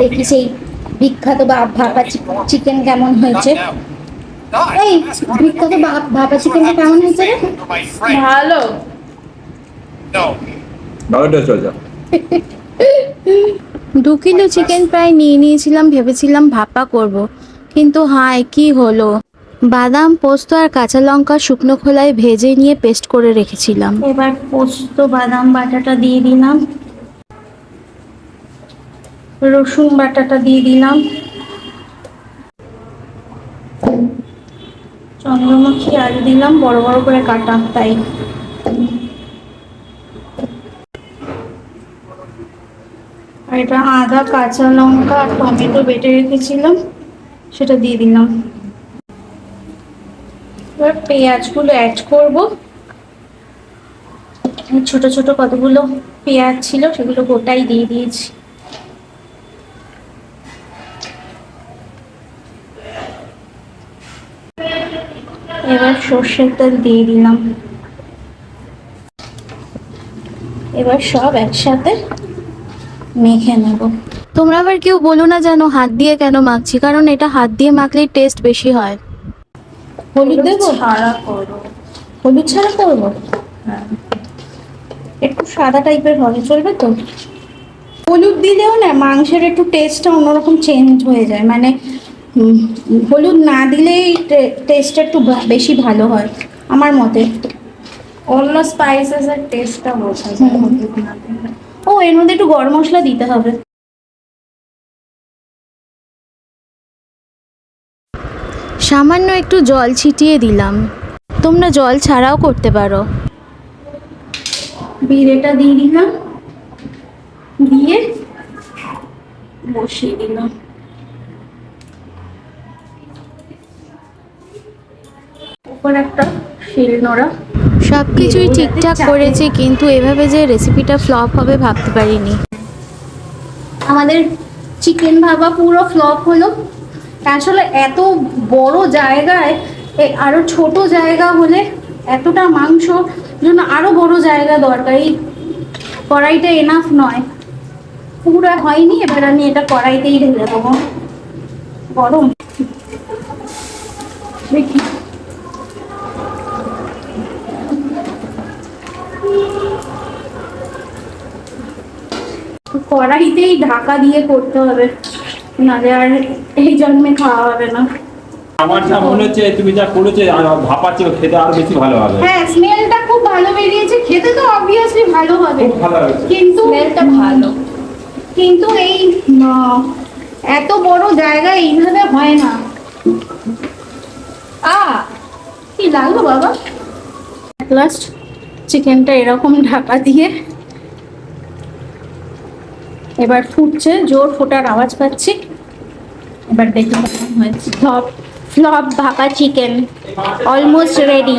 দেখি সেই বিখ্যাত ভাপা চিকেন কেমন হয়েছে? এই বিখ্যাত ভাপা চিকেনটা কেমন হয়েছে রে? ভালো। দু কিলো চিকেন প্রায় নিয়ে নিয়েছিলাম ভেবেছিলাম ভাপা করব। কিন্তু হায় কি হলো? বাদাম পোস্ত আর কাঁচা লঙ্কা শুকনো খোলায় ভেজে নিয়ে পেস্ট করে রেখেছিলাম। এবার পোস্ত বাদাম বাটাটা দিয়ে দিলাম। রসুন বাটাটা দিয়ে দিলাম। চন্দ্রমুখী আলু দিলাম, বড় বড় করে কাটা, তাই। আর এটা আদা, কাঁচা লঙ্কা আর টমেটো বেটে রেখেছিলাম, সেটা দিয়ে দিলাম। এবার পেঁয়াজগুলো অ্যাড করব। ছোট ছোট কতগুলো পেঁয়াজ ছিল, সেগুলো গোটাই দিয়ে দিয়েছি। এবার সর্ষের তেল দিয়ে দিলাম। এবার সব একসাথে মেখে নেব। তোমরা আবার কেউ বলো না যেন হাত দিয়ে কেন মাখছি কারণ এটা হাত দিয়ে মাখলেই টেস্ট বেশি হয়। হলুদ দেবো ছাড়া করো হলুদ ছাড়া করব? হ্যাঁ। একটু সাদা টাইপের হবে চলবে তো? হলুদ দিলেও না মাংসের একটু টেস্টটা অন্যরকম চেঞ্জ হয়ে যায়। মানে হলুদ না দিলেই টেস্টটা একটু বেশি ভালো হয় আমার মতে। অন্য স্পাইসেস এর টেস্টটা বোঝা যায়। ও এর মধ্যে একটু গরম মশলা দিতে হবে। সামান্য একটু জল ছিটিয়ে দিলাম। তোমরা জল ছাড়াও করতে পারো। বিরেটা দিয়ে দিলাম। দিয়ে বসিয়ে দিলাম। একটা শিল নোড়া। সব কিছুই ঠিকঠাক করেছি কিন্তু এভাবে যে রেসিপিটা ফ্লপ হবে ভাবতে পারিনি। আমাদের চিকেন ভাবা পুরো ফ্লপ হলো। আসলে এত বড় জায়গায় এ আরও ছোট জায়গা হলে এতটা মাংস জন্য আরও বড় জায়গা দরকার। এই কড়াইটা এনাফ নয়। পুরো হয়নি এবার আমি এটা কড়াইতেই ঢেলে দেবো। গরম। দেখি। কড়াইতেই ঢাকা দিয়ে করতে হবে। নাহলে আর এই জন্মে খাওয়া হবে না। আমার যা মনে হচ্ছে তুমি যা করেছ আর ভাপাচ্ছ খেতে আরও বেশি ভালো হবে। হ্যাঁ স্মেলটা খুব ভালো বেরিয়েছে। খেতে তো অবভিয়াসলি ভালো হবে। কিন্তু স্মেলটা ভালো। কিন্তু এই এত বড় জায়গা এইভাবে হয় না। আ কি লাগল বাবা? লাস্ট চিকেনটা এরকম ঢাকা দিয়ে এবার ফুটছে, জোর ফোটার আওয়াজ পাচ্ছি। এবার দেখি কেমন হয়েছে। ফ্লপ ফ্লপ ভাপা চিকেন অলমোস্ট রেডি